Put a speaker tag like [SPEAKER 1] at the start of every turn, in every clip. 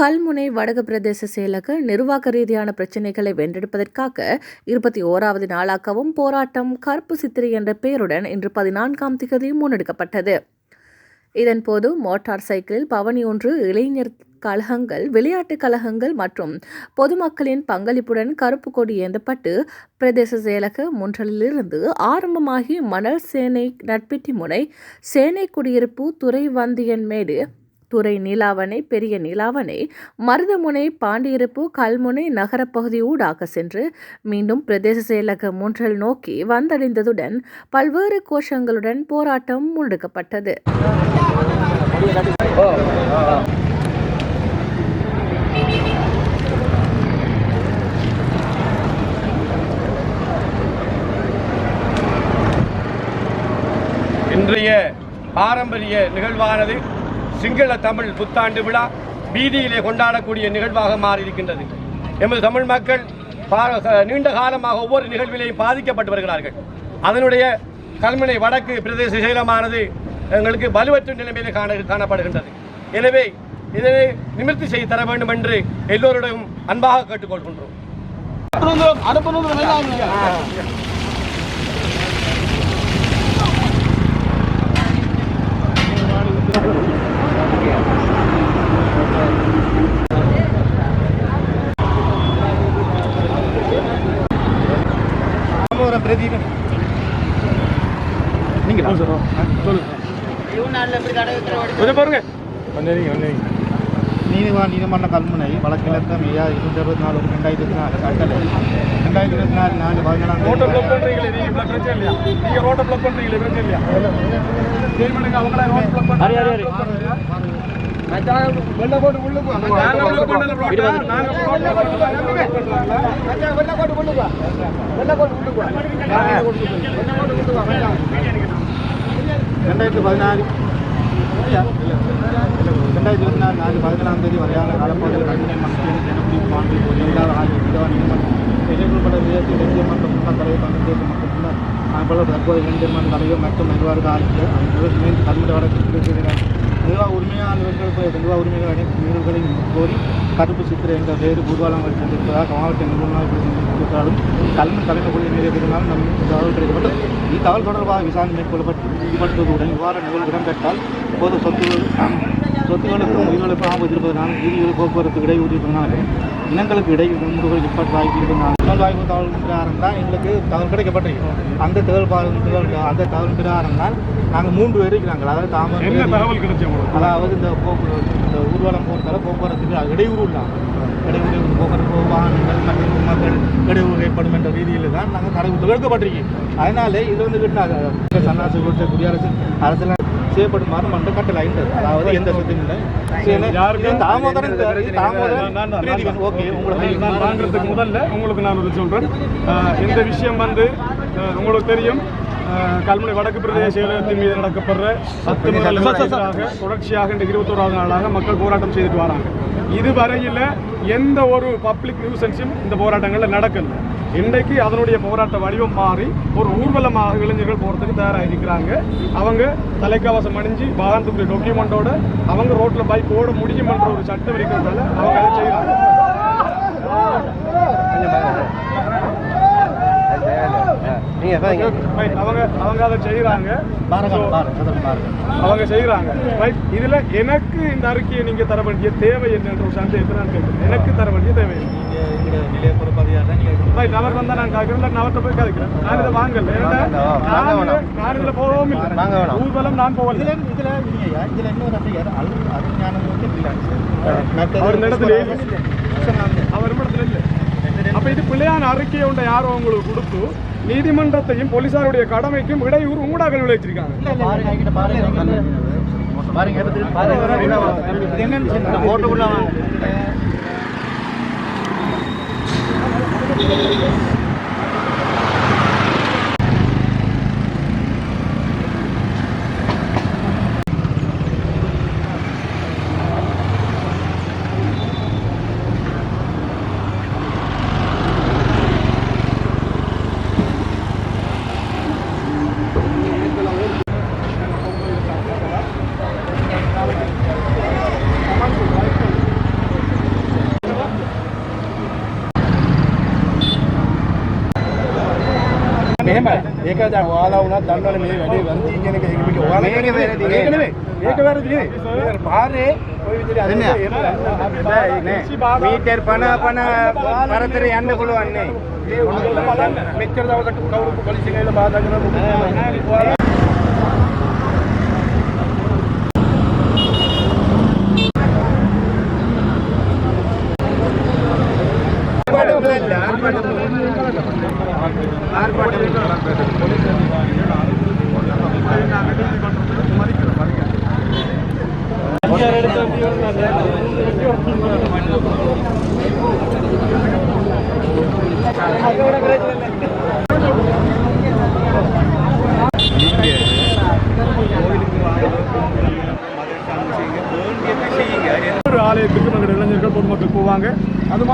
[SPEAKER 1] கல்முனை வடக்கு பிரதேச செயலக நிர்வாக ரீதியான பிரச்சினைகளை வென்றெடுப்பதற்காக இருபத்தி ஓராவது நாளாகவும் போராட்டம் கருப்பு சித்திரை என்ற பெயருடன் இன்று பதினான்காம் திகதி முன்னெடுக்கப்பட்டது. இதன்போது மோட்டார் சைக்கிளில் பவனி ஒன்று இளைஞர் கழகங்கள் விளையாட்டுக் கழகங்கள் மற்றும் பொதுமக்களின் பங்களிப்புடன் கருப்பு கொடி ஏந்தப்பட்டு பிரதேச செயலக முன்றலிலிருந்து ஆரம்பமாகி மணல் சேனை நட்பிட்டி முனை சேனை குடியிருப்பு துறை வந்தியன் மேடு துறை நீலாவணை பெரிய நீலாவணை மருதமுனை பாண்டியிருப்பு கல்முனை நகரப்பகுதி ஊடாக சென்று மீண்டும் பிரதேச செயலக மூன்றல் நோக்கி வந்தடைந்ததுடன் பல்வேறு கோஷங்களுடன் போராட்டம் முன்னெடுக்கப்பட்டது.
[SPEAKER 2] இன்றைய பாரம்பரிய நிகழ்வானது சிங்கள தமிழ் புத்தாண்டு விழா வீதியிலே கொண்டாடக்கூடிய நிகழ்வாக மாறியிருக்கின்றது. எமது தமிழ் மக்கள் நீண்ட காலமாக ஒவ்வொரு நிகழ்விலையும் பாதிக்கப்பட்டு வருகிறார்கள். அதனுடைய கல்முனை வடக்கு பிரதேச செயலமானது எங்களுக்கு வலுவற்ற நிலைமையில் காண காணப்படுகின்றது. எனவே இதனை நிமிர்த்தி செய்து தர வேண்டும் என்று எல்லோரிடம் அன்பாக கேட்டுக்கொள்கின்றோம். கொஞ்சம் பாருங்க.
[SPEAKER 3] நீதிவான் நீதிமன்ற கல்முனை வழக்கிழக்கம் ஐயா இருநூத்தி அறுபத்தி நாலு ரெண்டாயிரத்தி இருபத்தி நாலு கட்டளை ரெண்டாயிரத்தி இருபத்தி நாலு நாலு பதினேழாம்
[SPEAKER 2] ரோட்டை பிளாக் பண்றீங்களே நீங்க பிளாக் பிரச்சனை இல்லையா? நீங்க ரோட்டை பிளாக் பண்றீங்களே பிரச்சனை இல்லையா சரி அவங்கள ரோட் பிளாக் பண்றாங்க
[SPEAKER 3] ரெண்டாயிரத்து பதினாறு ரெண்டாயிரத்தி இருபத்தி நாலு பதினாலாம் தேதி வரையான காலப்பகுதியில் கல்முனை மக்கள் ஜனப்பிரிவு மாநில ஒரு ஆகிய நீதிவான் நீதிமன்றம் விதத்தில் இளைஞர் மன்ற முன்னாள் தலைவர் தற்போது இளைஞர் தலைவர் மற்றும் நிர்வாக ஆகிய இணைந்து கல்முனை நிர்வாக உரிமையாளர்களுக்கு நிர்வாக உரிமைகளை அனைத்து கோரி கருப்பு சித்திரை என்ற வேறு பூர்வாலம் வைத்திருப்பதாக மாவட்ட நிர்வாக தெரிவித்தாலும் கல்வி தலைமை கொள்கை நிறைவேற்றினாலும் நம் தகவல் கிடைக்கப்பட்டது இத்தகவல் தொடர்பாக விசாரணை மேற்கொள்ளப்பட்டு ஈடுபடுத்துவதுடன் இவ்வாறு நிகழ்வு இடம்பெற்றால் பொது சொத்துகள் சொத்துகளுக்கும் உயிர்களுக்கும் ஆபத்து இருப்பதனால் வீதிகள் போக்குவரத்து இடையூறு இருப்பதனாலும் இனங்களுக்கு இடையில் முன்முறைகள் ஏற்பட்ட வாய்ப்பு இருப்பதனால் தகவல் வாய்ப்பு தகவல் பிரகாரம் தான் எங்களுக்கு தகவல் கிடைக்கப்பட்டிருக்கு அந்த தகவல் தகவல் அந்த தகவல் பிரகாரம் தான் நாங்கள் மூன்று பேர் இருக்கிறாங்க. அதாவது
[SPEAKER 2] என்ன
[SPEAKER 3] தாமரை
[SPEAKER 2] தகவல் கிடைச்சு உங்களுக்கு?
[SPEAKER 3] அதாவது இந்த போக்குவரத்து இந்த ஊர்வலம் போகிறதால போக்குவரத்துக்கு இடையூறு இல்லாமல் இடையூறு போக்குவரத்து வாகனங்கள் மற்றும் மக்கள் இடையூறு ஏற்படும் என்ற ரீதியில் தான் நாங்கள் தடை எடுக்கப்பட்டிருக்கோம் அதனாலே இது வந்து கிட்ட சன்னாசி கொடுத்த குடியரசு அரசியல் செய்யப்படுமாறு மன்ற கட்டளை அதாவது எந்த சொத்தும்? தாமோதரன் தாமோதரன். ஓகே உங்களுக்கு
[SPEAKER 2] நான் வாங்குறதுக்கு முதல்ல உங்களுக்கு நான் ஒரு சொல்றேன். அஹ், இந்த விஷயம் வந்து உங்களுக்கு தெரியும். கல்முனை வடக்கு பிரதேச செயலகத்தின் மீது நடக்கப்படுற அத்துமீறலுக்கு எதிராக தொடர்ச்சியாக இந்த இருபத்தோராவது நாளாக மக்கள் போராட்டம் செய்துட்டு வராங்க. இதுவரையில் எந்த ஒரு பப்ளிக் நியூசன்ஸும் இந்த போராட்டங்களில் நடக்கல. இன்றைக்கு அதனுடைய போராட்ட வடிவம் மாறி ஒரு ஊர்வலமாக இளைஞர்கள் போகிறதுக்கு தயாராக இருக்கிறாங்க. அவங்க தலைக்கவசம் அணிஞ்சு வாகனத்துக்குரிய டாக்குமெண்டோட அவங்க ரோட்ல பைக் ஓட முடியுமன்ற ஒரு சட்டம் இருக்கிறதால அவங்க அதை Right, அவங்க அவங்க அதை
[SPEAKER 3] பாருங்க
[SPEAKER 2] அவங்க செய்யறாங்க ரைட் இதுல எனக்கு இந்த அறிக்கையை நீங்க தர வேண்டிய தேவை என்னன்ற ஒரு சந்தேகத்தை நான் கேட்கிறேன் எனக்கு தர வேண்டிய தேவை
[SPEAKER 3] டிலே கூட பதியாது நீங்கள்
[SPEAKER 2] டவர் வந்தால் நான் கதைக்கிறேன் இல்லை டவர்கிட்ட போய் கதைக்கிறேன் நான் இதை வாங்கல. நான் இதில் போகவும் இல்லை. வாங்க வேணாம். ஊர்வலம் நான் போகல.
[SPEAKER 3] இதில் இதில் நீங்கள் இதில் இன்னொரு அப்படியே அது அது ஞானம் வந்து ஃப்ரீலான்ஸ்
[SPEAKER 2] அவர் இடத்துல அவர் இடத்துல இல்லை. அப்போ இது பிள்ளையான அறிக்கையை உண்ட யாரும் உங்களுக்கு கொடுத்து நீதிமன்றத்தையும் போலீசாருடைய கடமைக்கும் இடையூறு ஊடாக விளைவிச்சிருக்காங்க.
[SPEAKER 3] பாருங்க என்னன்னு ஓட்டுக்குள்ள Thank you. දැන් ඔයාලා වුණත් දන්නවනේ මේ වැඩේ වැරදි කියන එක ඒක මේක ඔයාලා මේක වැරදි ඒක නෙමෙයි. ඒක වැරදි නෙමෙයි. ඒක පාරේ ඔය විදිහට අදින්න
[SPEAKER 4] මීටර් 50 50 පරතර යන්න පුළුවන් නේ.
[SPEAKER 3] ඒ උණුසුම බලන්න මෙච්චර දවසකට කවුරු පොලිසිය ගිහලා බාධා කරලා මොකද
[SPEAKER 2] ஒரு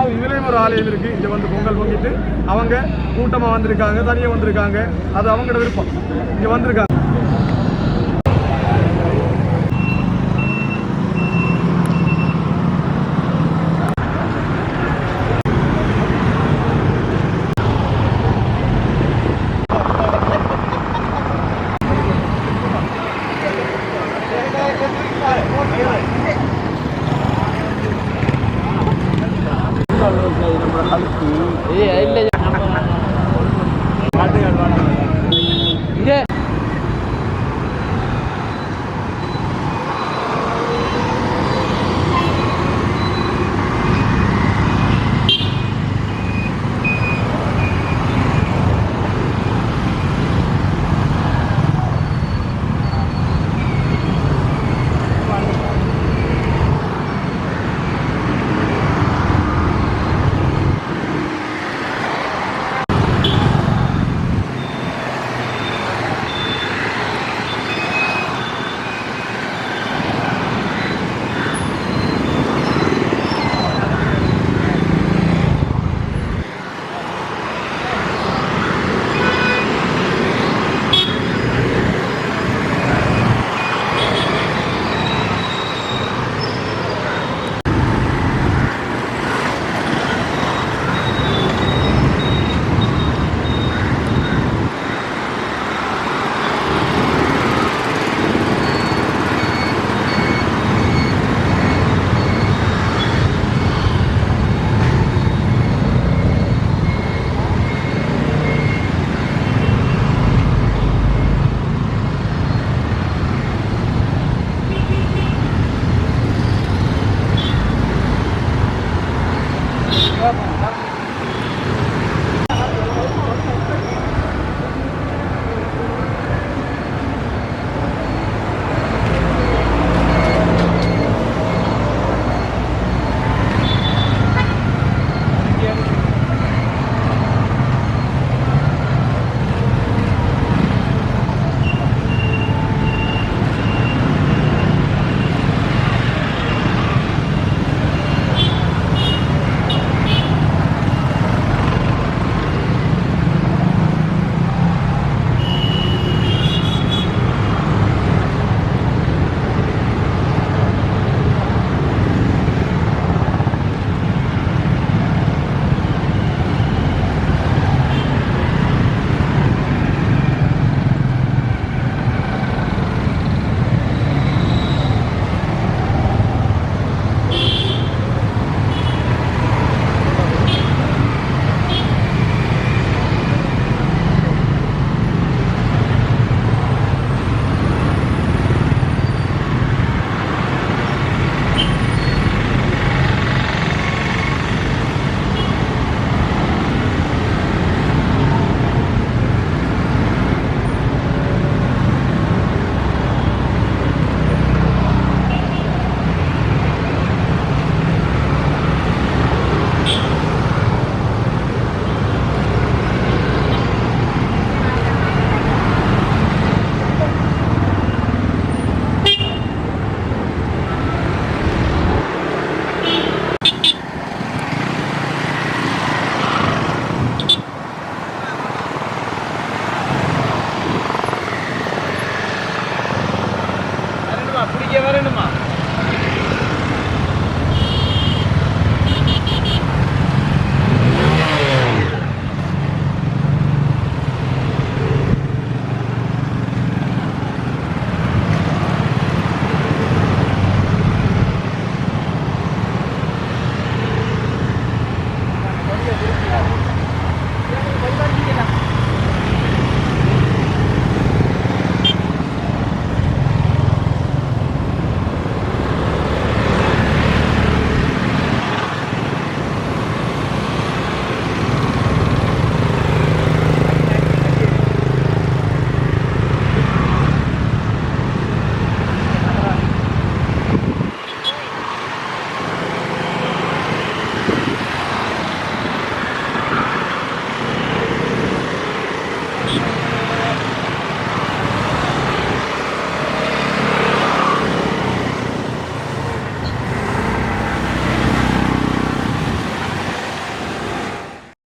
[SPEAKER 2] அது இதுலேயும் ஒரு ஆலயம் இருக்கு. இங்கே வந்து பொங்கல் பொங்கிட்டு அவங்க கூட்டமாக வந்திருக்காங்க தனியாக வந்திருக்காங்க. அது அவங்களோட விருப்பம். இங்கே வந்திருக்காங்க. இல்லை